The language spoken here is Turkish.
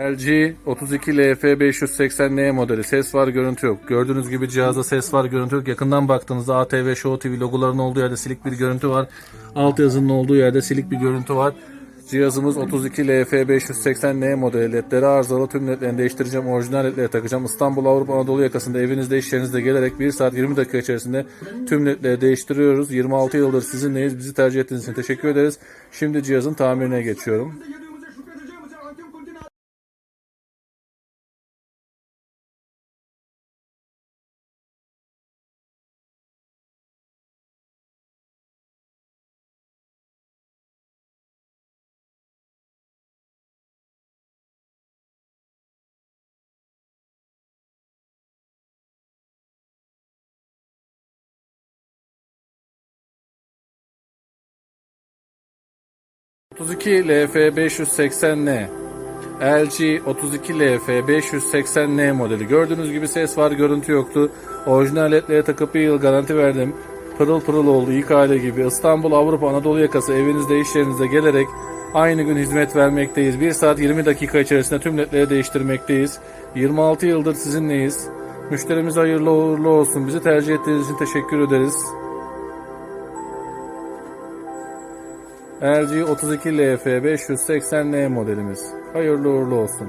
LG 32 LF 580N modeli. Ses var, görüntü yok. Gördüğünüz gibi cihazda ses var, görüntü yok. Yakından baktığınızda ATV, Show TV logolarının olduğu yerde silik bir görüntü var. Alt yazının olduğu yerde silik bir görüntü var. Cihazımız 32 LF 580N modeli. LED'leri arızalı. Tüm ledlerini değiştireceğim. Orijinal ledleri takacağım. İstanbul Avrupa Anadolu yakasında evinizde iş yerinizde gelerek 1 saat 20 dakika içerisinde tüm ledleri değiştiriyoruz. 26 yıldır sizinleyiz. Bizi tercih ettiğiniz için teşekkür ederiz. Şimdi cihazın tamirine geçiyorum. 32 LF 580N LG 32 LF 580N modeli. Gördüğünüz gibi ses var, görüntü yoktu. Orijinal ledlere takıp bir yıl garanti verdim. Pırıl pırıl oldu, ilk hale gibi. İstanbul, Avrupa, Anadolu yakası evinizde, iş yerinizde gelerek aynı gün hizmet vermekteyiz. 1 saat 20 dakika içerisinde tüm ledleri değiştirmekteyiz. 26 yıldır sizinleyiz. Müşterimiz hayırlı uğurlu olsun. Bizi tercih ettiğiniz için teşekkür ederiz. LG 32 LF 580N modelimiz. Hayırlı uğurlu olsun.